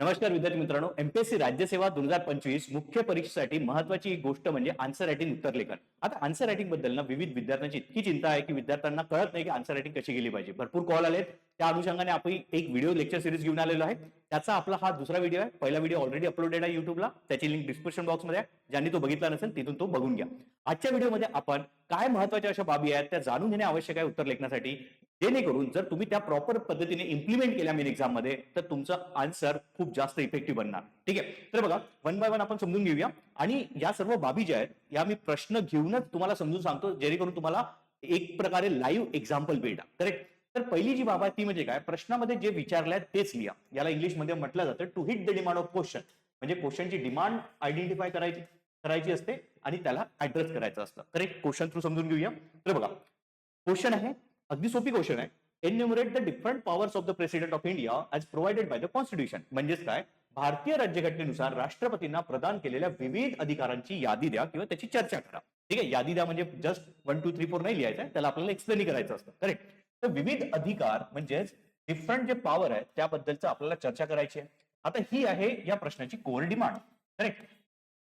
नमस्कार विद्यार्थी मित्रांनो. एमपीएससी राज्यसेवा दोन हजार पंचवीस मुख्य परीक्षेसाठी महत्वाची एक गोष्ट म्हणजे आन्सर रायटिंग उत्तर लेखन. आता आन्सर रायटिंगबद्दल ना विविध विद्यार्थ्यांची इतकी चिंता आहे की विद्यार्थ्यांना कळत नाही की आन्सर रायटिंग कशी गेली पाहिजे. भरपूर कॉल आलेत. त्या अनुषंगाने आपण एक व्हिडिओ लेक्चर सिरीज घेऊन आलेलो आहे. त्याचा आपला हा दुसरा व्हिडिओ आहे. पहिला व्हिडिओ ऑलरेडी अपलोडेड आहे युट्यूबला त्याची लिंक डिस्क्रिप्शन बॉक्समध्ये आहे. ज्यांनी तो बघितला नसेल तिथून तो बघून घ्या. आजच्या व्हिडिओमध्ये आपण काय महत्त्वाच्या अशा बाबी आहेत त्या जाणून घेणे आवश्यक आहे उत्तर लेखनासाठी. जेणेकरून जर तुम्ही त्या प्रॉपर पद्धतीने इम्प्लिमेंट केल्या मेन एक्झाममध्ये तर तुमचं आन्सर खूप जास्त इफेक्टिव्ह बनणार. ठीक आहे? तर बघा वन बाय वन आपण समजून घेऊया. आणि या सर्व बाबी ज्या आहेत या मी प्रश्न घेऊनच तुम्हाला समजून सांगतो जेणेकरून तुम्हाला एक प्रकारे लाईव्ह एक्झाम्पल भेटा करेक्ट तर पहिली जी बाब आहे ती म्हणजे काय? प्रश्नामध्ये जे विचारलंय तेच लिहा. याला इंग्लिशमध्ये म्हटलं जातं to hit the demand of question म्हणजे क्वेश्चनची डिमांड आयडेंटिफाय करायची करायची असते आणि त्याला ऍड्रेस करायचं असतं. तर एक क्वेश्चन थ्रू समजून घेऊया. तर बघा क्वेश्चन आहे अगदी सोपी क्वेश्चन आहे. Enumerate the different powers of the president of India as provided by the constitution म्हणजेच काय? भारतीय राज्यघटनेनुसार राष्ट्रपतींना प्रदान केलेल्या विविध अधिकारांची यादी द्या किंवा त्याची चर्चा करा. ठीक आहे? यादी द्या म्हणजे just one two three four नाही लिहायचं त्याला आपल्याला एक्सप्लेन करायचं असतं. करेक्ट तर विविध अधिकार म्हणजेच डिफरंट जे पॉवर आहे त्याबद्दलचं आपल्याला चर्चा करायची आहे. आता ही आहे या प्रश्नाची कोर डिमांड करेक्ट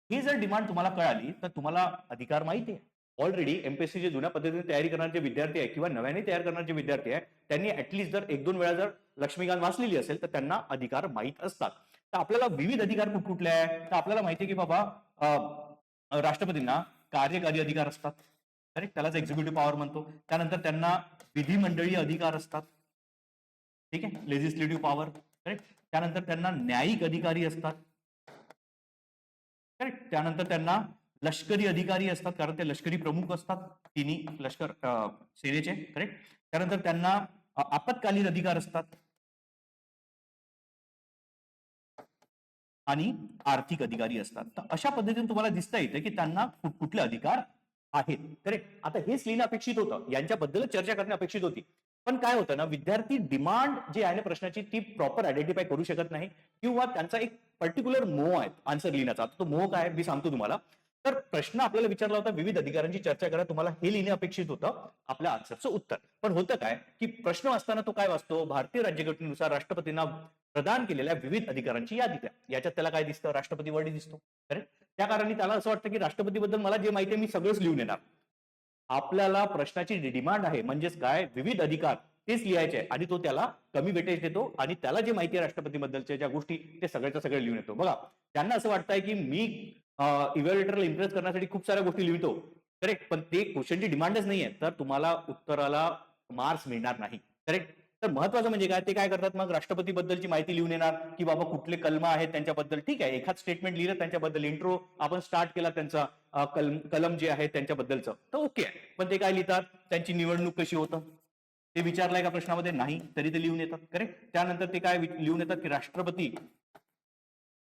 ही जर डिमांड तुम्हाला कळाली तर तुम्हाला अधिकार माहिती आहे. ऑलरेडी एमपीएससी जे जुन्या पद्धतीने तयारी करणारे विद्यार्थी आहे किंवा नव्याने तयार करणारे जे विद्यार्थी आहे त्यांनी ऍटलीस्ट जर एक दोन वेळा जर लक्ष्मीकांत वाचलेली असेल तर त्यांना अधिकार माहीत असतात. तर आपल्याला विविध अधिकार कुठ कुठले आहे तर आपल्याला माहिती आहे की बाबा राष्ट्रपतींना कार्यकारी अधिकार असतात. करेक्ट त्यालाच एक्झिक्युटिव्ह पॉवर म्हणतो. त्यानंतर त्यांना विधिमंडळीय अधिकार असतात. ठीक आहे? लेजिस्लेटिव्ह पॉवर करेक्ट त्यानंतर त्यांना न्यायिक अधिकारी असतात. करेक्ट त्यानंतर त्यांना लष्करी अधिकारी असतात. कारण ते लष्करी प्रमुख असतात. तिन्ही लष्कर सेनेचे. करेक्ट त्यानंतर त्यांना आपत्कालीन अधिकार असतात. आणि आर्थिक अधिकारी असतात. तर अशा पद्धतीने तुम्हाला दिसता येतं की त्यांना कुठ- कुठले अधिकार आहेत. करेक्ट आता हेच लिहिणं अपेक्षित होतं. यांच्याबद्दल चर्चा करणे अपेक्षित होती. पण काय होतं ना विद्यार्थी डिमांड जी आहे ना प्रश्नाची ती प्रॉपर आयडेंटिफाय करू शकत नाही किंवा त्यांचा एक पर्टिक्युलर मोह आहे आन्सर लिहिण्याचा. तो मोह काय मी सांगतो तुम्हाला. तर प्रश्न आपल्याला विचारला होता विविध अधिकारांची चर्चा करा. तुम्हाला हे लिहिणे अपेक्षित होतं आपल्या आन्सरचं उत्तर. पण होतं काय की प्रश्न वाचताना तो काय वाचतो? भारतीय राज्यघटनेनुसार राष्ट्रपतींना प्रदान केलेल्या विविध अधिकारांची यादी द्या. याच्यात त्याला काय दिसतं? राष्ट्रपती वर्डी दिसतो. करेक्ट त्या कारणाने त्याला असं वाटतं की राष्ट्रपतीबद्दल मला जे माहिती आहे मी सगळंच लिहून येणार. आपल्याला प्रश्नाची डिमांड आहे म्हणजेच काय? विविध अधिकार तेच लिहायचे आणि तो त्याला कमी वेटेज देतो आणि त्याला जे माहिती आहे राष्ट्रपतीबद्दलच्या ज्या गोष्टी ते सगळ्याच्या सगळ्या लिहून येतो. बघा त्यांना असं वाटतंय की मी इव्हॅल्युएटरला इम्प्रेस करण्यासाठी खूप साऱ्या गोष्टी लिहितो. करेक्ट पण ते क्वेश्चनची डिमांडच नाहीये. तर तुम्हाला उत्तराला मार्क्स मिळणार नाही. करेक्ट तर महत्वाचं म्हणजे काय? ते काय करतात मग? राष्ट्रपतीबद्दलची माहिती लिहून येणार की बाबा कुठले कलम आहेत त्यांच्याबद्दल. ठीक आहे एखाद स्टेटमेंट लिहिलं त्यांच्याबद्दल. इंट्रो आपण स्टार्ट केला त्यांचा कलम कलम जे आहे त्यांच्याबद्दलचं. तर ओके आहे पण ते काय लिहितात? त्यांची निवडणूक कशी होतं? ते विचारलं का प्रश्नामध्ये? नाही. तरी ते लिहून येतात. करेक्ट त्यानंतर ते काय लिहून येतात की राष्ट्रपती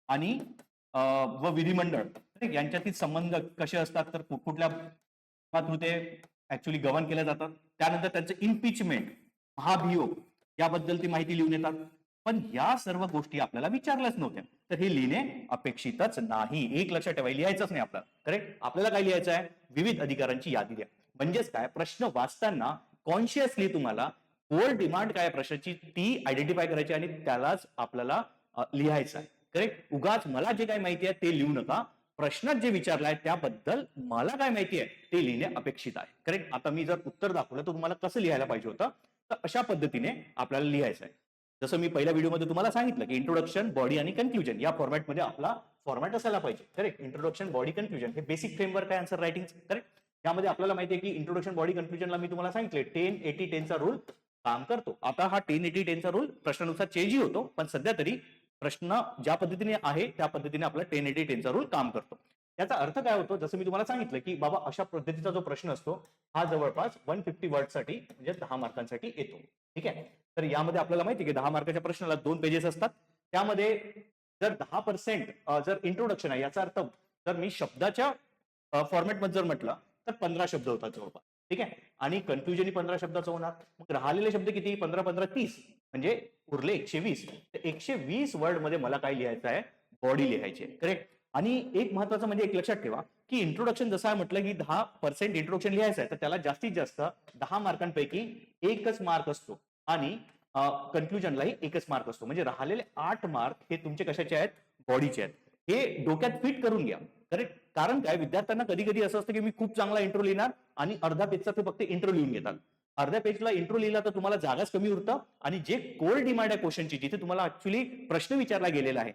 आणि व विधिमंडळ. यांच्यातील संबंध कसे असतात? तर कुठल्या थ्रू ते ऍक्च्युली गव्हर्न केल्या जातात. त्यानंतर त्यांचं इम्पिचमेंट महाभियोग. याबद्दल ती माहिती लिहून येतात. पण या सर्व गोष्टी आपल्याला विचारल्याच नव्हत्या. तर हे लिहिणे अपेक्षितच नाही. एक लक्षात ठेवा लिहायचंच नाही आपल्याला. करेक्ट आपल्याला काय लिहायचं आहे? विविध अधिकारांची यादी द्या. म्हणजेच काय? प्रश्न वाचताना कॉन्शियसली तुम्हाला कोर डिमांड काय प्रश्नाची? ती आयडेंटिफाय करायची आणि त्यालाच आपल्याला लिहायचं आहे. करेक्ट उगाच मला जे काय माहिती आहे ते लिहू नका. प्रश्नात जे विचारलाय त्याबद्दल मला काय माहिती आहे ते लिहिणे अपेक्षित आहे. करेक्ट आता मी जर उत्तर दाखवलं तर तुम्हाला कसं लिहायला पाहिजे होतं? तर अशा पद्धतीने आपल्याला लिहायचं आहे. जसं मी पहिल्या व्हिडिओमध्ये तुम्हाला सांगितलं की इंट्रोडक्शन बॉडी आणि कन्फ्युजन या फॉर्मॅटमध्ये आपला फॉर्मॅट असायला पाहिजे. करेक्ट इंट्रोडक्शन बॉडी कन्फ्युजन हे बेसिक फ्रेमवर्क आहे आन्सर रायटिंग करेक्ट यामध्ये आपल्याला माहिती आहे की इंट्रोडक्शन बॉडी कन्फ्युजनला मी तुम्हाला सांगितले टेन एटी टेनचा रूल काम करतो. आता हा टेन एटी टेनचा रूल प्रश्नानुसार चेंजही होतो. पण सध्या तरी प्रश्न ज्या पद्धतीने आहे त्या पद्धतीने आपला टेन एटी टेनचा रूल काम करतो. याचा अर्थ काय होतो? जसं मी तुम्हाला सांगितलं की बाबा अशा पद्धतीचा जो प्रश्न असतो हा जवळपास वन फिफ्टी वर्डसाठी म्हणजे दहा मार्कांसाठी येतो. ठीक आहे? तर यामध्ये आपल्याला माहिती की दहा मार्काच्या प्रश्नाला दोन पेजेस असतात. त्यामध्ये जर दहा पर्सेंट जर इंट्रोडक्शन आहे याचा अर्थ जर मी शब्दाच्या फॉर्मॅटमध्ये जर म्हटलं तर पंधरा शब्द होतात जवळपास. ठीक आहे? आणि कन्फ्युजन पंधरा शब्दाचं होणार. मग राहिलेले शब्द किती? पंधरा पंधरा तीस. म्हणजे उरले एकशे वीस. तर एकशे वीस वर्डमध्ये मला काय लिहायचं आहे? बॉडी लिहायची आहे. करेक्ट आणि एक महत्वाचं म्हणजे एक लक्षात ठेवा की इंट्रोडक्शन जसं म्हटलं की दहा पर्सेंट इंट्रोडक्शन लिहायचं आहे तर त्याला जास्तीत जास्त दहा मार्कांपैकी एकच मार्क असतो. आणि कन्क्लुजनलाही एकच मार्क असतो. म्हणजे राहिलेले आठ मार्क हे तुमचे कशाचे आहेत? बॉडीचे आहेत. हे डोक्यात फिट करून घ्या. करेक्ट कारण काय? विद्यार्थ्यांना कधी कधी असं असतं की मी खूप चांगला इंट्रो लिहिणार आणि अर्धा पेजचा ते फक्त इंट्रो लिहून घेतात. अर्ध्या पेजला इंट्रो लिहिला तर तुम्हाला जागाच कमी उरतं आणि जे कोर डिमांड आहे क्वेश्चनची जिथे तुम्हाला ऍक्च्युली प्रश्न विचारला गेलेला आहे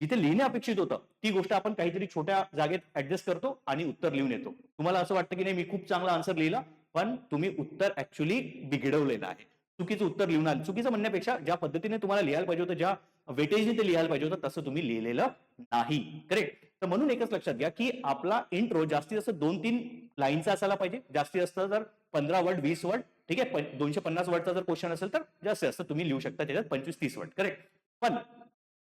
जिथे लिहिणे अपेक्षित होतं ती गोष्ट आपण काहीतरी छोट्या जागेत ऍडजस्ट करतो आणि उत्तर लिहून येतो. तुम्हाला असं वाटतं की नाही मी खूप चांगला आन्सर लिहिला पण तुम्ही उत्तर ऍक्च्युली बिघडवलेलं आहे. चुकीचं उत्तर लिहून आलं. चुकीचं म्हणण्यापेक्षा ज्या पद्धतीने तुम्हाला लिहायला पाहिजे होतं ज्या वेटेजने ते लिहायला पाहिजे होतं तसं तुम्ही लिहिलेलं नाही. करेक्ट तर म्हणून एकच लक्षात घ्या की आपला इंट्रो जास्तीत जास्त दोन तीन लाईनचा असायला पाहिजे. जास्तीत जास्त जर पंधरा वर्ड वीस वर्ड ठीक आहे? दोनशे पन्नास वर्डचा जर क्वेश्चन असेल तर जास्तीत जास्त तुम्ही लिहू शकता त्याच्यात पंचवीस तीस वर्ड करेक्ट पण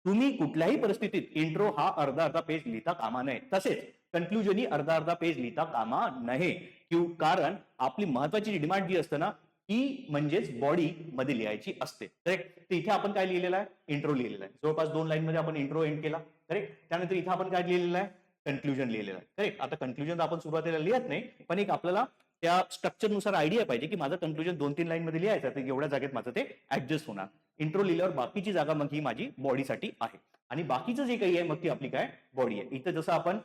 तुम्ही कुठल्याही परिस्थितीत इंट्रो हा अर्धा अर्धा पेज लिहिता कामा नये. तसेच कन्क्लुजनही अर्धा अर्धा पेज लिहिता कामा नये. किंवा कारण आपली महत्वाची डिमांड जी असते ना ती म्हणजेच बॉडी मध्ये लिहायची असते. करेक्ट तर इथे आपण काय लिहिलेलं आहे? इंट्रो लिहिलेला आहे. जवळपास दोन लाईन मध्ये आपण इंट्रो एंड केला. करेक्ट त्यानंतर इथे आपण काय लिहिलेलं आहे? कन्क्लुजन लिहिलेलं आहे. करेक्ट आता कन्क्लुजन आपण सुरुवातीला लिहत नाही पण एक आपल्याला त्या स्ट्रक्चरनुसार आयडिया पाहिजे की माझं कन्क्लुजन दोन तीन लाईन मध्ये लिहायचं तर एवढ्या जागेत माझं ते ऍडजस्ट होणार. इंट्रो लिहिल्यावर बाकीची जागा मग ही माझी बॉडीसाठी आहे. आणि बाकीचं जे काही आहे मग ती आपली काय? बॉडी आहे. इथं जसं आपण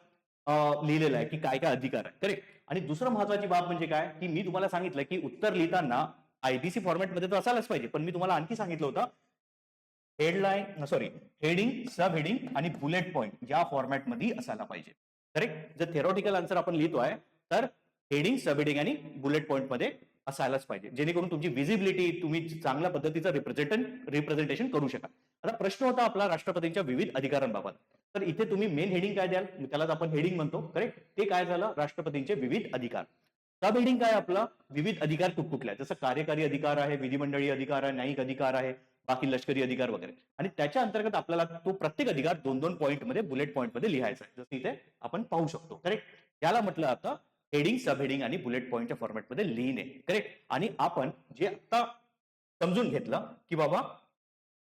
लिहिलेलं आहे की काय काय अधिकार आहे. करेक्ट आणि दुसरं महत्वाची बाब म्हणजे काय? की मी तुम्हाला सांगितलं की उत्तर लिहिताना आयबीसी फॉर्मॅटमध्ये तर असायलाच पाहिजे. पण मी तुम्हाला आणखी सांगितलं होतं headline sorry heading sub heading आणि बुलेट पॉईंट या फॉर्मॅटमध्ये असायला पाहिजे. करेक्ट जर थेरॉटिकल आन्सर आपण लिहितोय तर हेडिंग सब हेडिंग आणि बुलेट पॉईंटमध्ये असायलाच पाहिजे. जेणेकरून तुमची विजिबिलिटी तुम्ही चांगल्या पद्धतीचं रिप्रेझेंटन रिप्रेझेंटेशन करू शकाल. आता प्रश्न होता आपला राष्ट्रपतींच्या विविध अधिकारांबाबत. तर इथे तुम्ही मेन हेडिंग काय द्याल? त्यालाच आपण हेडिंग म्हणतो करेक्ट ते काय झालं? राष्ट्रपतींचे विविध अधिकार. सब हेडिंग काय आपला? विविध अधिकार कुठकुठल्या जसं कार्यकारी अधिकार आहे विधिमंडळी अधिकार आहे न्यायिक अधिकार आहे बाकी लष्करी अधिकार वगैरे. आणि त्याच्या अंतर्गत आपल्याला तो प्रत्येक अधिकार दोन दोन पॉईंटमध्ये बुलेट पॉईंटमध्ये लिहायचा आहे. जसं इथे आपण पाहू शकतो करेक्ट याला म्हटलं आता हेडिंग सब हेडिंग आणि बुलेट पॉईंटच्या फॉर्मॅटमध्ये लिहिणे. करेक्ट आणि आपण जे आता समजून घेतलं की बाबा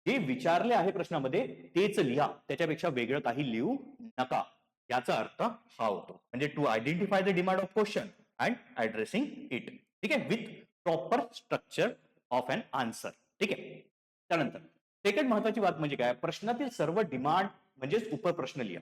जे विचारले आहे प्रश्नामध्ये तेच लिहा. त्याच्यापेक्षा वेगळं काही लिहू नका. याचा अर्थ हा होतो. म्हणजे to identify the demand of question and addressing it ठीक आहे? With proper structure of an answer ठीक आहे? त्यानंतर सेकंड महत्वाची बात म्हणजे काय? प्रश्नातील सर्व डिमांड म्हणजेच उपप्रश्न लिहा.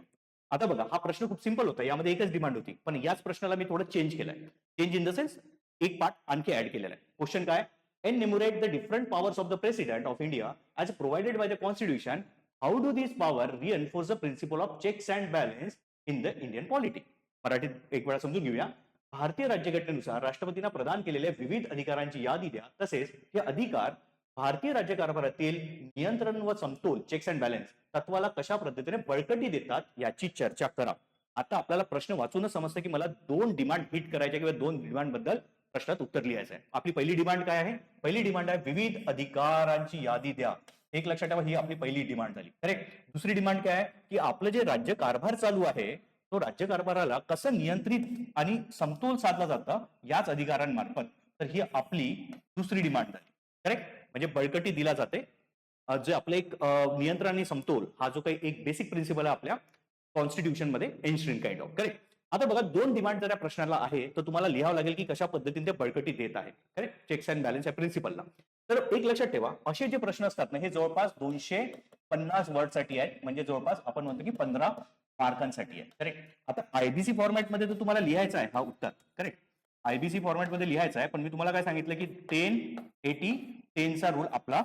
आता बघा हा प्रश्न खूप सिंपल होता यामध्ये एकच डिमांड होती. पण याच प्रश्नाला मी थोडं चेंज केलाय. चेंज इन द सेन्स एक पार्ट आणखी ऍड केलेला आहे. क्वेश्चन काय? Enumerate the different powers of the president of India as provided by the constitution how do this power reinforce the principle of checks and balance in the Indian politic मराठीत एक वेळा समजून घेऊया. भारतीय राज्यघटनेनुसार राष्ट्रपतींना प्रदान केलेल्या विविध अधिकारांची यादी द्या. तसेच हे अधिकार भारतीय राज्यकारभारातील नियंत्रण व समतोल चेक्स अँड बॅलन्स तत्वाला कशा पद्धतीने बळकटी देतात याची चर्चा करा. आता आपल्याला प्रश्न वाचूनच समजतं की मला दोन डिमांड हिट करायच्या किंवा दोन डिमांडबद्दल प्रश्नात उत्तर लिहायचं आहे आपली पहिली डिमांड काय आहे? पहिली डिमांड आहे विविध अधिकारांची यादी द्या. एक लक्षात ठेवा ही आपली पहिली डिमांड झाली. करेक्ट दुसरी डिमांड काय आहे? की आपलं जे राज्य कारभार चालू आहे तो राज्य कारभाराला कसं नियंत्रित आणि समतोल साधला जातं याच अधिकारांमार्फत. तर ही आपली दुसरी डिमांड झाली. करेक्ट म्हणजे बळकटी दिला जाते. जे आपलं एक नियंत्रण आणि समतोल हा जो काही एक बेसिक प्रिन्सिपल आहे आपल्या कॉन्स्टिट्यूशनमध्ये एन्श्रिन काइंड ऑफ करेक्ट आता बघा दोन डिमांड जर या प्रश्नाला आहे तर तुम्हाला लिहावं लागेल की कशा पद्धतीने ते बळकटी देत आहे करेक्ट चेक्स अँड बॅलन्स या प्रिन्सिपलला तर एक लक्षात ठेवा असे जे प्रश्न असतात ना हे जवळपास दोनशे पन्नास वर्डसाठी आहेत. म्हणजे जवळपास आपण म्हणतो की पंधरा मार्कांसाठी आहे करेक्ट आता आयबीसी फॉर्मॅटमध्ये तर तुम्हाला लिहायचा आहे हा उत्तर. करेक्ट आयबीसी फॉर्मॅटमध्ये लिहायचा आहे पण मी तुम्हाला काय सांगितलं की टेन एटी टेनचा रूल आपला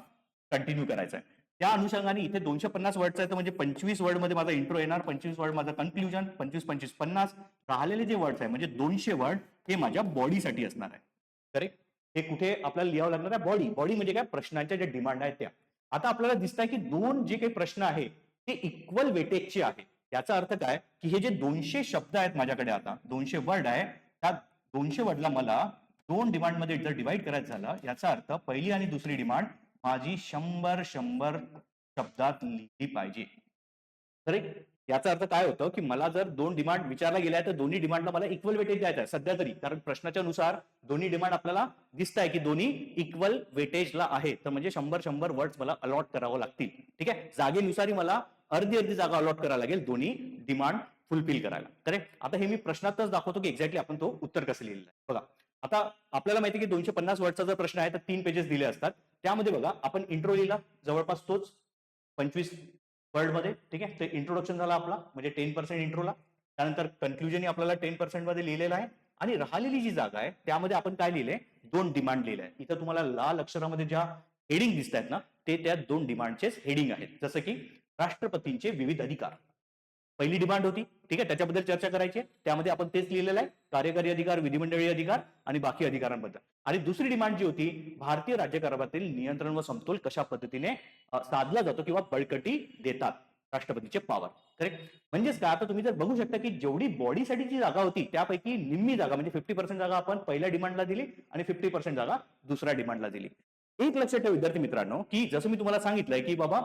कंटिन्यू करायचा आहे. त्या अनुषंगाने इथे दोनशे पन्नास वर्डचा आहे तर म्हणजे पंचवीस वर्डमध्ये माझा इंट्रो येणार पंचवीस वर्ड माझं कन्क्ल्युजन पंचवीस पंचवीस पन्नास राहिलेले जे वर्ड्स आहे म्हणजे दोनशे वर्ड हे माझ्या बॉडीसाठी असणार आहे. करेक्ट हे कुठे आपल्याला लिहावं लागणार आहे? बॉडी बॉडी म्हणजे काय? प्रश्नांच्या ज्या डिमांड आहेत त्या. आता आपल्याला दिसत आहे की दोन जे काही प्रश्न आहे ते इक्वल वेटेजचे आहे याचा अर्थ काय? की हे जे दोनशे शब्द आहेत माझ्याकडे आता दोनशे वर्ड आहे त्या दोनशे वर्डला मला दोन डिमांडमध्ये जर डिवाइड करायचं झालं याचा अर्थ पहिली आणि दुसरी डिमांड माझी शंभर शंभर शब्दात लिहिली पाहिजे. करेक्ट याचा अर्थ काय होतं की मला जर दोन डिमांड विचारला गेल्या तर दोन्ही डिमांडला मला इक्वल वेटेज द्यायचं आहे. सध्या तरी कारण प्रश्नाच्या नुसार दोन्ही डिमांड आपल्याला दिसत आहे की दोन्ही इक्वल वेटेजला आहे तर म्हणजे शंभर शंभर वर्ड्स मला अलॉट करावं लागतील. ठीक आहे? जागेनुसारही मला अर्धी अर्धी जागा अलॉट करायला लागेल दोन्ही डिमांड फुलफिल करायला. करेक्ट आता हे मी प्रश्नातच दाखवतो की एक्झॅक्टली आपण तो उत्तर कसं लिहिलेलं आहे. बघा. आता आपल्याला माहिती की दोनशे पन्नास वर्डचा जर प्रश्न आहे तर तीन पेजेस दिले असतात. त्यामध्ये बघा आपण इंट्रो लिहिला जवळपास तोच पंचवीस वर्डमध्ये ठीक आहे? ते इंट्रोडक्शन झाला आपला म्हणजे टेन पर्सेंट इंट्रोला त्यानंतर कन्क्लुजन आपल्याला टेन पर्सेंटमध्ये लिहिलेलं आहे. आणि राहिलेली जी जागा आहे त्यामध्ये आपण काय लिहिले? दोन डिमांड लिहिले. आहे इथं तुम्हाला लाल अक्षरामध्ये ज्या हेडिंग दिसत आहेत ना ते त्या दोन डिमांडचेच हेडिंग आहेत. जसं की राष्ट्रपतींचे विविध अधिकार. पहिली डिमांड होती. ठीक आहे त्याच्याबद्दल चर्चा करायची त्यामध्ये आपण तेच लिहिलेलं आहे. कार्यकारी अधिकार विधिमंडळीय अधिकार आणि बाकी अधिकारांबद्दल. आणि दुसरी डिमांड जी होती भारतीय राज्यकारभारातील नियंत्रण व समतोल कशा पद्धतीने साधला जातो किंवा बळकटी देतात? राष्ट्रपतीचे पॉवर करेक्ट म्हणजेच काय? आता तुम्ही जर बघू शकता की जेवढी बॉडीसाठी जी जागा होती त्यापैकी निम्मी जागा म्हणजे फिफ्टी पर्सेंट जागा आपण पहिल्या डिमांडला दिली आणि फिफ्टी पर्सेंट जागा दुसऱ्या डिमांडला दिली. एक लक्षात ठेवा विद्यार्थी मित्रांनो की जसं मी तुम्हाला सांगितलंय की बाबा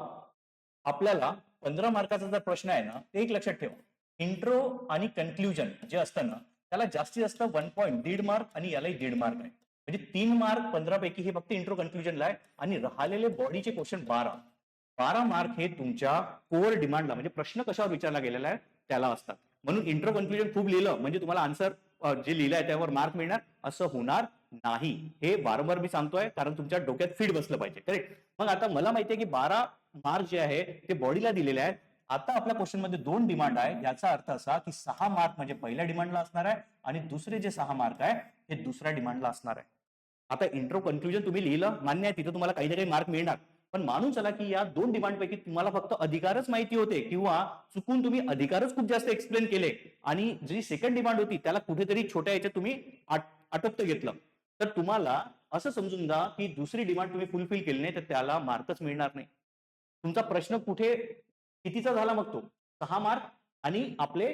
आपल्याला पंधरा मार्काचा जर प्रश्न आहे ना ते एक लक्षात ठेवा. इंट्रो आणि कन्क्लुजन जे असतं ना त्याला जास्तीत जास्त वन पॉईंट दीड मार्क आणि यालाही दीड मार्क आहे. म्हणजे तीन मार्क पंधरापैकी हे फक्त इंट्रो कन्क्ल्युजनला आहे आणि राहिलेले बॉडीचे क्वेश्चन बारा. बारा मार्क हे तुमच्या कोअर डिमांडला म्हणजे प्रश्न कशावर विचारला गेलेला आहे त्याला असतात. म्हणून इंट्रो कन्क्लुजन खूप लिहिलं म्हणजे तुम्हाला आन्सर जे लिहिलं आहे त्यावर मार्क मिळणार असं होणार नाही. हे वारंवार मी सांगतोय कारण तुमच्या डोक्यात फीड बसलं पाहिजे. करेक्ट मग आता मला माहिती आहे की बारा मार्क जे आहे ते बॉडीला दिलेले आहेत. आता आपल्या क्वेश्चनमध्ये दोन डिमांड आहे. याचा अर्थ असा की सहा मार्क म्हणजे पहिल्या डिमांडला असणार आहे आणि दुसरे जे सहा मार्क आहे ते दुसऱ्या डिमांडला असणार आहे. आता इंट्रो कन्क्लुजन तुम्ही लिहिलं मान्य आहे तिथं तुम्हाला काही ना काही मार्क मिळणार. पण मानून चला की या दोन डिमांड पैकी तुम्हाला फक्त अधिकारच माहिती होते किंवा चुकून तुम्ही अधिकारच खूप जास्त एक्सप्लेन केले आणि जी सेकंड डिमांड होती त्याला कुठेतरी छोट्या याच्यात तुम्ही आटोपत घेतलं. तर तुम्हाला असं समजून जा की दुसरी डिमांड तुम्ही फुलफिल केली नाही तर त्याला मार्कच मिळणार नाही. तुमचा प्रश्न कुठे कितीचा झाला मग तो? सहा मार्क आणि आपले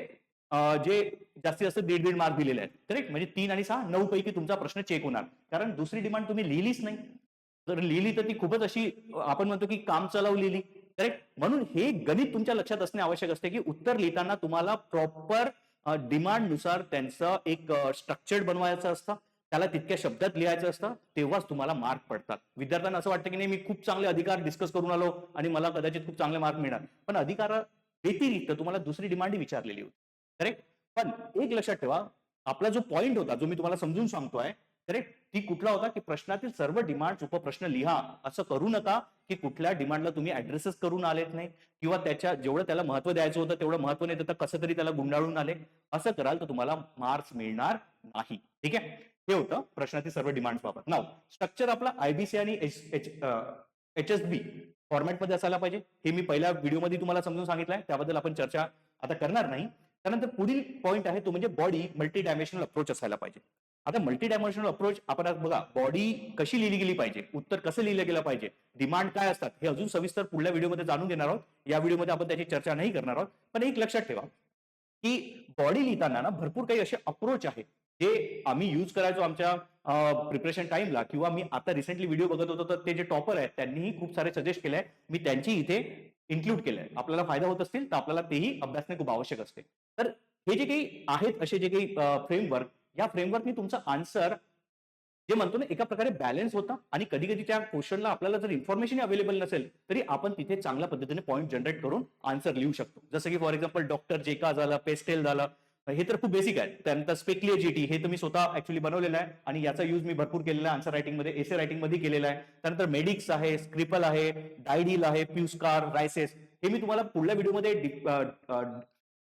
जे जास्तीत जास्त दीड दीड मार्क दिलेले आहेत. करेक्ट म्हणजे तीन आणि सहा नऊ पैकी तुमचा प्रश्न चेक होणार. कारण दुसरी डिमांड तुम्ही लिहिलीच नाही. जर लिहिली तर ती खूपच अशी आपण म्हणतो की काम चलाव लिहिली करेक्ट म्हणून हे गणित तुमच्या लक्षात असणे आवश्यक असते की उत्तर लिहिताना तुम्हाला प्रॉपर डिमांडनुसार त्यांचं एक स्ट्रक्चर्ड बनवायचं असतं. त्याला तितक्या शब्दात लिहायचं असतं तेव्हाच तुम्हाला मार्क पडतात. विद्यार्थ्यांना असं वाटतं की नाही मी खूप चांगले अधिकार डिस्कस करून आलो आणि मला कदाचित खूप चांगले मार्क मिळणार. पण अधिकार व्यतिरिक्त तुम्हाला दुसरी डिमांड विचारलेली होती. करेक्ट पण एक लक्षात ठेवा आपला जो पॉइंट होता जो मी तुम्हाला समजून सांगतोय करेक्ट ती कुठला होता की प्रश्नातील सर्व डिमांड उपप्रश्न लिहा. असं करू नका की कुठल्या डिमांडला तुम्ही ऍड्रेसेस करून आलेत नाही. किंवा त्याच्या जेवढं त्याला महत्त्व द्यायचं होतं तेवढं महत्त्व नाही देता कसं तरी त्याला गुंडाळून आले. असं कराल तर तुम्हाला मार्क्स मिळणार नाही. ठीक आहे? हे होतं. प्रश्नातील सर्व डिमांड बाबत नाव स्ट्रक्चर आपला आयबीसी आणि एच एस बी फॉर्मॅटमध्ये असायला पाहिजे. हे मी पहिल्या व्हिडिओमध्ये तुम्हाला समजून सांगितलंय. त्याबद्दल आपण चर्चा आता करणार नाही. त्यानंतर पुढील पॉईंट आहे तो म्हणजे बॉडी मल्टी डायमेन्शनल अप्रोच असायला पाहिजे. आता मल्टी डायमेन्शनल अप्रोच आपण बघा बॉडी कशी लिहिली गेली पाहिजे? उत्तर कसं लिहिलं गेलं पाहिजे? डिमांड काय असतात? हे अजून सविस्तर पुढल्या व्हिडिओमध्ये जाणून घेणार आहोत. या व्हिडिओमध्ये आपण त्याची चर्चा नाही करणार आहोत. पण एक लक्षात ठेवा की बॉडी लिहिताना ना भरपूर काही असे अप्रोच आहेत. जे आम्ही युज करायचो आमच्या प्रिपरेशन टाइमला किंवा मी आता रिसेंटली व्हिडिओ बघत होतो तर ते जे टॉपर आहेत त्यांनीही खूप सारे सजेस्ट केले आहे मी त्यांची इथे इन्क्लूड केलंय. आपल्याला फायदा होत असतील तर आपल्याला तेही अभ्यासणे खूप आवश्यक असते. तर हे जे काही आहेत असे जे काही फ्रेमवर्क या फ्रेमवर्कनी तुमचा आन्सर जे म्हणतो ना एका प्रकारे बॅलन्स होता आणि कधी कधी त्या क्वेश्चनला आपल्याला जर इन्फॉर्मेशन अवेलेबल नसेल तरी आपण तिथे चांगल्या पद्धतीने पॉईंट जनरेट करून आन्सर लिहू शकतो. जसं की फॉर एक्झाम्पल डॉक्टर जेका झालं पेस्टेल झालं हे तर खूप बेसिक आहे. त्यानंतर स्पेक्लिएजिटी हे तर मी स्वतः ऍक्च्युली बनवलेलं आहे आणि याचा यूज मी भरपूर केलेला आहे. आन्सर रायटिंगमध्ये एसे रायटिंगमध्ये केलेला आहे. त्यानंतर मेडिक्स आहे स्क्रिपल आहे डायडील आहे प्युस्कार रायसेस हे मी तुम्हाला पुढल्या व्हिडिओमध्ये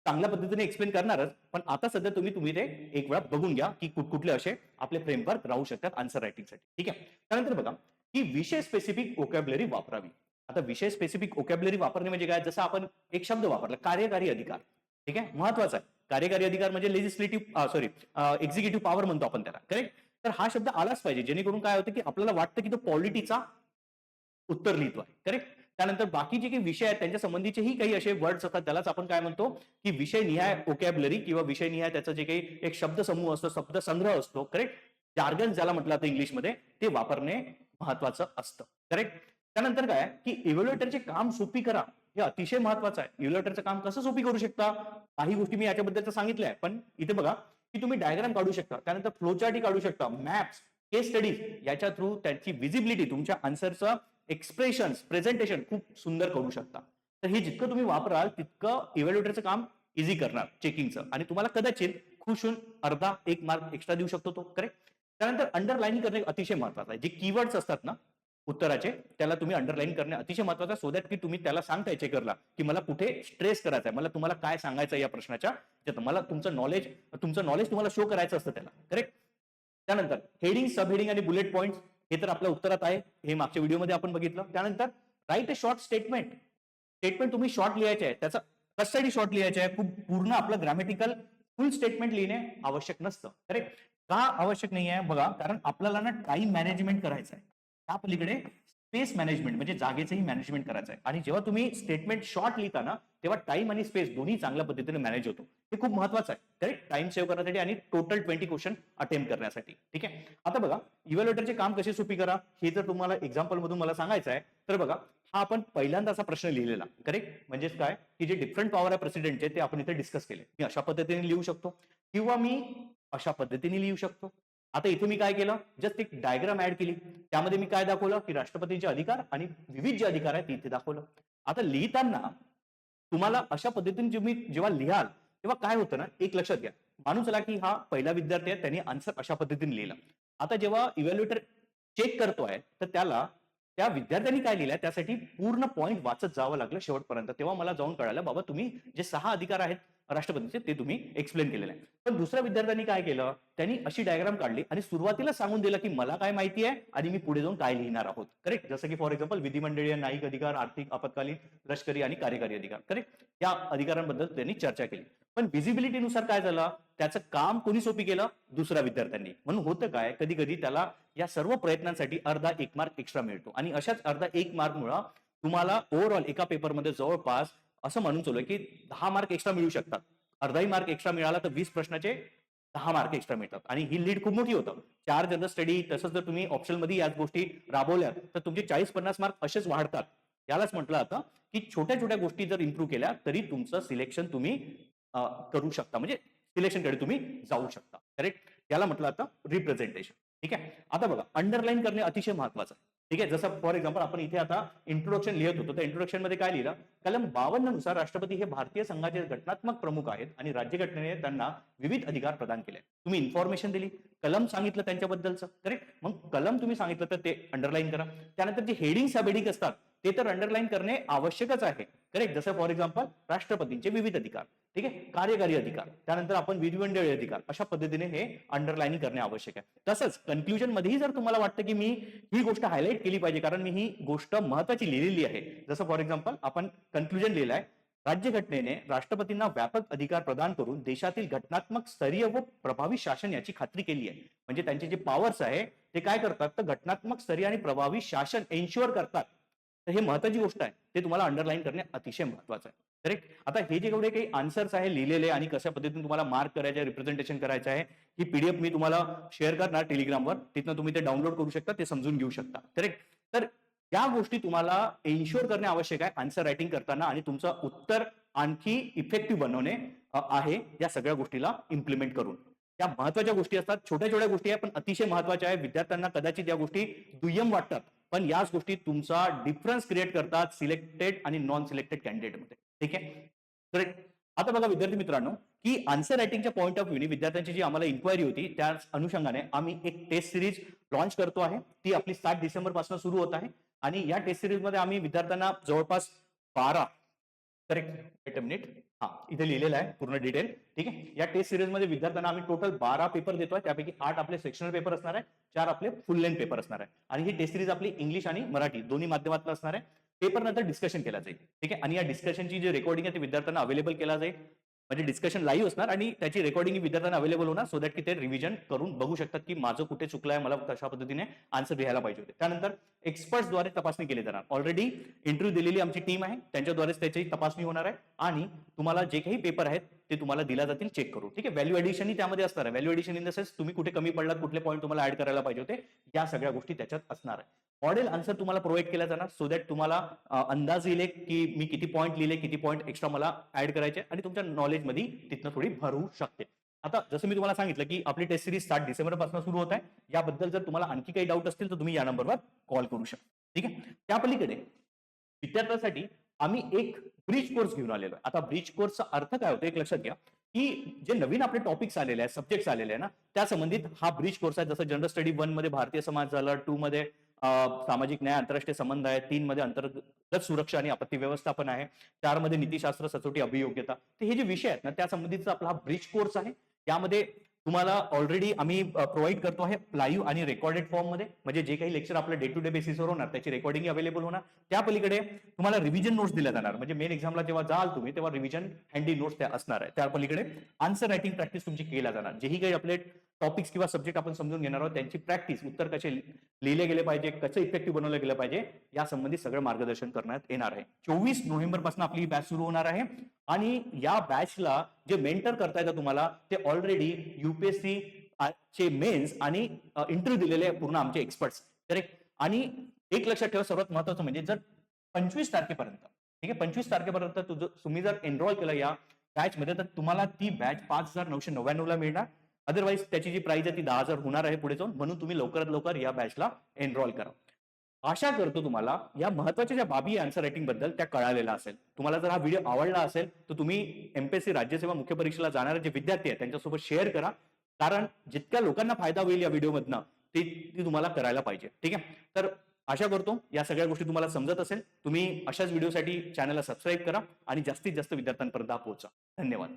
चांगल्या पद्धतीने एक्सप्लेन करणारच. पण आता सध्या तुम्ही तुम्ही ते एक वेळा बघून घ्या की कुठ कुठले असे आपले फ्रेमवर्क राहू शकतात आन्सर रायटिंगसाठी ठीक आहे? त्यानंतर बघा की विषय स्पेसिफिक ओकॅबलरी वापरावी. आता विषय स्पेसिफिक ओकॅबलरी वापरणे म्हणजे काय? जसं आपण एक शब्द वापरला कार्यकारी अधिकार. ठीक आहे? महत्त्वाचा आहे. कार्यकारी अधिकार म्हणजे लेजिस्लेटिव्ह सॉरी एक्झिक्युटिव्ह पॉवर म्हणतो आपण त्याला करेक्ट तर हा शब्द आलाच पाहिजे जेणेकरून काय होतं की आपल्याला वाटतं की तो पॉलिटीचा उत्तर लिहितो आहे करेक्ट त्यानंतर बाकी जे काही विषय आहेत त्यांच्या संबंधीचेही काही असे वर्ड्स असतात त्यालाच आपण काय म्हणतो की विषय निहाय ओकॅबलरी किंवा विषय निहाय त्याचा जे काही एक शब्द समूह असतो शब्द संग्रह असतो करेक्ट जार्गन ज्याला म्हटलं जातं इंग्लिशमध्ये ते वापरणे महत्वाचं असतं करेक्ट त्यानंतर काय की इव्हॅल्युएटरचे काम सोपी करा. हे अतिशय महत्वाचं आहे. इव्हॅल्युएटरचं काम कसं सोपी करू शकता? काही गोष्टी मी याच्याबद्दल सांगितल्या आहे पण इथे बघा की तुम्ही डायग्राम काढू शकता. त्यानंतर फ्लोचार्टी काढू शकता. मॅप्स केस स्टडीज याच्या थ्रू त्याची विजिबिलिटी तुमच्या आन्सरचं एक्सप्रेशन प्रेझेंटेशन खूप सुंदर करू शकता. तर हे जितकं तुम्ही वापराल तितकं इव्हॅल्युएटरचं काम इझी करणार चेकिंगचं आणि तुम्हाला कदाचित खुश होऊन अर्धा एक मार्क एक्स्ट्रा देऊ शकतो तो करेक्ट त्यानंतर अंडरलाईनिंग करणे अतिशय महत्वाचं आहे. जे कीवर्ड्स असतात ना उत्तराचे त्याला तुम्ही अंडरलाईन करणे अतिशय महत्वाचं आहे सो दॅट की तुम्ही त्याला सांगताय चेकरला की मला कुठे स्ट्रेस करायचा आहे मला तुम्हाला काय सांगायचं आहे या प्रश्नाच्या मला तुमचं नॉलेज तुमचं नॉलेज तुम्हाला शो करायचं असतं त्याला करेक्ट त्यानंतर हेडिंग सब हेडिंग आणि बुलेट पॉईंट हे तर आपल्या उत्तरात आहे हे मागच्या व्हिडिओमध्ये आपण बघितलं. त्यानंतर write a short statement statement तुम्ही शॉर्ट लिहायचे आहे त्याचा कशासाठी शॉर्ट लिहायचे आहे? खूप पूर्ण आपलं ग्रॅमॅटिकल फुल स्टेटमेंट लिहिणे आवश्यक नसतं करेक्ट का आवश्यक नाही आहे बघा कारण आपल्याला ना टाइम मॅनेजमेंट करायचं आहे त्या पलीकडे स्पेस मॅनेजमेंट म्हणजे जागेचंही मॅनेजमेंट करायचं आहे आणि जेव्हा तुम्ही स्टेटमेंट शॉर्ट लिहिता ना तेव्हा टाइम आणि स्पेस दोन्ही चांगल्या पद्धतीने मॅनेज होतो. हे खूप महत्वाचं आहे. करेक्ट टाइम सेव्ह करण्यासाठी आणि टोटल ट्वेंटी क्वेश्चन अटेम्प्ट करण्यासाठी. ठीक आहे? आता बघा इव्हॅल्युएटरचे काम कसे सोपी करा? हे जर तुम्हाला एक्झाम्पल मधून मला सांगायचं आहे तर बघा हा आपण पहिल्यांदा असा प्रश्न लिहिलेला. करेक्ट म्हणजेच काय? की जे डिफरंट पॉवर आहे प्रेसिडेंटचे ते आपण इथे डिस्कस केले. मी अशा पद्धतीने लिहू शकतो? किंवा मी अशा पद्धतीने लिहू शकतो? आता इथे मी काय केलं? जस्ट एक डायग्राम ऍड केली. त्यामध्ये मी काय दाखवलं? की राष्ट्रपतीचे अधिकार आणि विविध जे अधिकार आहेत ते इथे दाखवलं. आता लिहिताना तुम्हाला अशा पद्धतीने तुम्ही जेव्हा लिहाल तेव्हा काय होतं ना? एक लक्षात घ्या. माणूस चला की हा पहिला विद्यार्थी आहे त्यांनी आन्सर अशा पद्धतीने लिहिला. आता जेव्हा इव्हॅल्युएटर चेक करतोय तर त्याला त्या विद्यार्थ्यांनी काय लिहिलंय? त्यासाठी पूर्ण पॉईंट वाचत जावं लागलं शेवटपर्यंत. तेव्हा मला जाऊन कळालं बाबा तुम्ही जे सहा अधिकार आहेत राष्ट्रपतीचे ते तुम्ही एक्सप्लेन केलेलं आहे. पण दुसऱ्या विद्यार्थ्यांनी काय केलं? त्यांनी अशी डायग्राम काढली आणि सुरुवातीला सांगून दिलं की मला काय माहिती आहे आणि मी पुढे जाऊन काय लिहिणार आहोत. करेक्ट जसं की फॉर एक्झाम्पल विधिमंडळीय न्यायिक अधिकार आर्थिक आपत्कालीन लष्करी आणि कार्यकारी अधिकार. करेक्ट या अधिकारांबद्दल त्यांनी चर्चा केली. पण विजिबिलिटीनुसार काय झालं? त्याचं काम कोणी सोपी केलं? दुसऱ्या विद्यार्थ्यांनी. म्हणून होतं काय? कधी कधी त्याला या सर्व प्रयत्नांसाठी अर्धा एक मार्क एक्स्ट्रा मिळतो. आणि अशाच अर्धा एक मार्कमुळे तुम्हाला ओव्हरऑल एका पेपरमध्ये जवळपास असं म्हणून चालू की दहा मार्क एक्स्ट्रा मिळू शकतात. अर्धाही मार्क एक्स्ट्रा मिळाला तर वीस प्रश्नाचे दहा मार्क एक्स्ट्रा मिळतात. आणि ही लीड खूप मोठी होतं. चार जनरल स्टडी तसंच जर तुम्ही ऑप्शनमध्ये याच गोष्टी राबवल्या तर तुमचे चाळीस पन्नास मार्क असेच वाढतात. यालाच म्हटलं जातं की छोट्या छोट्या गोष्टी जर इम्प्रूव्ह केल्या तरी तुमचं सिलेक्शन तुम्ही करू शकता. म्हणजे सिलेक्शनकडे तुम्ही जाऊ शकता. करेक्ट याला म्हटलं जातं रिप्रेझेंटेशन ठीक आहे? आता बघा अंडरलाईन करणे अतिशय महत्वाचं आहे. ठीक आहे? जसं फॉर एक्झाम्पल आपण इथे आता इंट्रोडक्शन लिहित होतो. त्या इंट्रोडक्शनमध्ये काय लिहिलं? कलम बावन्ननुसार राष्ट्रपती हे भारतीय संघाचे घटनात्मक प्रमुख आहेत आणि राज्यघटनेने त्यांना विविध अधिकार प्रदान केले. तुम्ही इन्फॉर्मेशन दिली. कलम सांगितलं त्यांच्याबद्दलचं. करेक्ट मग कलम तुम्ही सांगितलं तर ते अंडरलाईन करा. त्यानंतर जे हेडिंग सबहेडिंग असतात ते तर अंडरलाईन करणे आवश्यकच आहे. करेक्ट जसं फॉर एक्झाम्पल राष्ट्रपतींचे विविध अधिकार. ठीक आहे? कार्यकारी अधिकार. त्यानंतर आपण विधिमंडळी अधिकार. अशा पद्धतीने हे अंडरलाईनिंग करणे आवश्यक आहे. तसंच कन्क्ल्युजन मध्येही जर तुम्हाला वाटतं की मी ही गोष्ट हायलाईट केली पाहिजे कारण मी ही गोष्ट महत्वाची लिहिलेली आहे. जसं फॉर एक्झाम्पल आपण कन्क्ल्युजन लिहिलं आहे राज्यघटनेने राष्ट्रपतींना व्यापक अधिकार प्रदान करून देशातील घटनात्मक स्तरीय व प्रभावी शासन याची खात्री केली आहे. म्हणजे त्यांचे जे पॉवर्स आहे ते काय करतात? तर घटनात्मक स्तरीय आणि प्रभावी शासन एन्श्युअर करतात. तर हे महत्वाची गोष्ट आहे. ते तुम्हाला अंडरलाईन करणे अतिशय महत्वाचं आहे. करेक्ट आता हे जे एवढे काही आन्सर्स आहे लिहिलेले आणि कशा पद्धतीने तुम्हाला मार्क करायचे रिप्रेझेंटेशन करायचं आहे ही पीडीएफ मी तुम्हाला शेअर करणार टेलिग्रामवर तिथनं तुम्ही ते डाउनलोड करू शकता ते समजून घेऊ शकता. करेक्ट तर या गोष्टी तुम्हाला एन्श्युअर करणे आवश्यक आहे आन्सर रायटिंग करताना आणि तुमचं उत्तर आणखी इफेक्टिव्ह बनवणे आहे या सगळ्या गोष्टीला इम्प्लिमेंट करून. या महत्त्वाच्या गोष्टी असतात छोट्या छोट्या गोष्टी आहे पण अतिशय महत्त्वाच्या आहे विद्यार्थ्यांना कदाचित या गोष्टी दुय्यम वाटतात. पण याच गोष्टी तुमचा डिफरन्स क्रिएट करतात सिलेक्टेड आणि नॉन सिलेक्टेड कॅन्डिडेटमध्ये ठीक आहे? करेक्ट आता बघा विद्यार्थी मित्रांनो की आन्सर रायटिंगच्या पॉईंट ऑफ व्ह्यूने विद्यार्थ्यांची जी आम्हाला इन्क्वायरी होती त्या अनुषंगाने आम्ही एक टेस्ट सिरीज लॉन्च करतो आहे. ती आपली सात डिसेंबरपासून सुरू होत आहे. आणि या टेस्ट सिरीजमध्ये आम्ही विद्यार्थ्यांना जवळपास बारा करेक्ट एट मिनिट हा इथे लिहिलेलं आहे पूर्ण डिटेल ठीक आहे? या टेस्ट सिरीजमध्ये विद्यार्थ्यांना आम्ही टोटल बारा पेपर देतोय. त्यापैकी आठ आपले सेक्शनल पेपर असणार आहे. चार आपले फुल लेंथ पेपर असणार आहे. आणि ही टेस्ट सिरीज आपली इंग्लिश आणि मराठी दोन्ही माध्यमातलं असणार आहे. पेपर नंतर डिस्कशन केला जाईल. ठीक आहे? आणि या डिस्कशनची जी रेकॉर्डिंग आहे ती विद्यार्थ्यांना अवेलेबल केला जाईल. म्हणजे डिस्कशन लाईव्ह असणार आणि त्याची रेकॉर्डिंग विद्यार्थ्यांना अवेलेबल होणार सो दॅट की ते रिव्हिजन करून बघू शकतात की माझं कुठे चुकलं आहे मला कशा पद्धतीने आन्सर लिहायला पाहिजे होते. त्यानंतर एक्सपर्ट्सद्वारे तपासणी केली जाणार. ऑलरेडी इंटरव्ह्यू दिलेली आमची टीम आहे त्यांच्याद्वारेच त्याची तपासणी होणार आहे. आणि तुम्हाला जे काही पेपर आहेत ते तुम्हाला दिला जातील चेक करू. ठीक आहे? व्हॅल्यू एडिशन त्यामध्ये असणार आहे. Value edition in the sense तुम्ही कुठे कमी पडलात कुठले पॉईंट तुम्हाला ऍड करायला पाहिजे होते या सगळ्या गोष्टी त्याच्यात असणार आहे. मॉडेल आन्सर तुम्हाला प्रोव्हाइड केला जाणार सो दॅट तुम्हाला अंदाज येईल की मी किती पॉईंट लिहिले किती पॉईंट एक्स्ट्रा मला ऍड करायचे आणि तुमच्या नॉलेजमध्ये तिथनं थोडी भर होऊ शकते. आता जसं मी तुम्हाला सांगितलं की आपली टेस्ट सिरीज सात डिसेंबरपासून सुरू होत आहे. याबद्दल जर तुम्हाला आणखी काही डाऊट असतील तर तुम्ही या नंबरवर कॉल करू शकता. ठीक आहे? त्या पलीकडे विद्यार्थ्यांसाठी आम्ही एक ब्रिज कोर्स घेऊन आलेलो आहे. आता ब्रिज कोर्सचा अर्थ काय होतो? एक लक्षात घ्या. की जे नवीन आपले टॉपिक्स आलेले आहेत सब्जेक्ट्स आलेले आहे ना त्या संबंधित हा ब्रिज कोर्स आहे. जसं जनरल स्टडी वनमध्ये भारतीय समाज झालं टू मध्ये सामाजिक न्याय आंतरराष्ट्रीय संबंध आहे. तीन मध्ये अंतर्गत सुरक्षा आणि आपत्ती व्यवस्थापन आहे. चारमध्ये नीतीशास्त्र सचोटी अभियोग्यता. तर हे जे विषय आहेत ना त्या संबंधीचा आपला हा ब्रिज कोर्स आहे. यामध्ये तुम्हाला ऑलरेडी आम्ही प्रोव्हाइड करतो आहे लाईव्ह आणि रेकॉर्डेड फॉर्ममध्ये. म्हणजे जे काही लेक्चर आपल्या डे टू डे बेसिसवर होणार त्याची रेकॉर्डिंग अवेलेबल होणार. त्या पलीकडे तुम्हाला रिव्हिजन नोट्स दिल्या जाणार. म्हणजे मेन एक्झामला जेव्हा जाल तुम्ही तेव्हा रिव्हिजन हँडी नोट्स त्या असणार आहे. त्या पलीकडे आन्सर रायटिंग प्रॅक्टिस तुमची केल्या जाणार. जेही काही आपले टॉपिक्स किंवा सब्जेक्ट आपण समजून घेणार आहोत त्यांची प्रॅक्टिस उत्तर कसे लिहिले गेले पाहिजे कसं इफेक्टिव्ह बनवलं गेलं पाहिजे या संबंधी सगळं मार्गदर्शन करण्यात येणार आहे. चोवीस नोव्हेंबरपासून आपली ही बॅच सुरू होणार आहे आणि या बॅचला जे मेंटर करता येतं तुम्हाला ते ऑलरेडी युपीएससी चे मेन्स आणि इंटरव्ह्यू दिलेले पूर्ण आमचे एक्सपर्ट्स करेक्ट आणि एक लक्षात ठेवा सर्वात महत्वाचं म्हणजे जर पंचवीस तारखेपर्यंत ठीक आहे पंचवीस तारखेपर्यंत तुझं तुम्ही जर एनरोल केलं या बॅच मध्ये तर तुम्हाला ती बॅच पाच हजार नऊशे नव्याण्णवला मिळणार. अदरवाईज त्याची जी प्राइस आहे ती दहा हजार होणार आहे पुढे जाऊन. म्हणून तुम्ही लवकरात लवकर या बॅचला एनरोल करा. आशा करतो तुम्हाला या महत्त्वाच्या ज्या बाबी आन्सर रायटिंगबद्दल त्या कळालेल्या असेल. तुम्हाला जर हा व्हिडिओ आवडला असेल तर तुम्ही एमपीएससी राज्यसेवा मुख्य परीक्षेला जाणारे जे विद्यार्थी आहेत त्यांच्यासोबत शेअर करा. कारण जितक्या लोकांना फायदा होईल या व्हिडिओमधनं ते ती तुम्हाला करायला पाहिजे. ठीक आहे? तर आशा करतो या सगळ्या गोष्टी तुम्हाला समजत असेल. तुम्ही अशाच व्हिडिओसाठी चॅनलला सबस्क्राईब करा आणि जास्तीत जास्त विद्यार्थ्यांपर्यंत पोहोचा. धन्यवाद.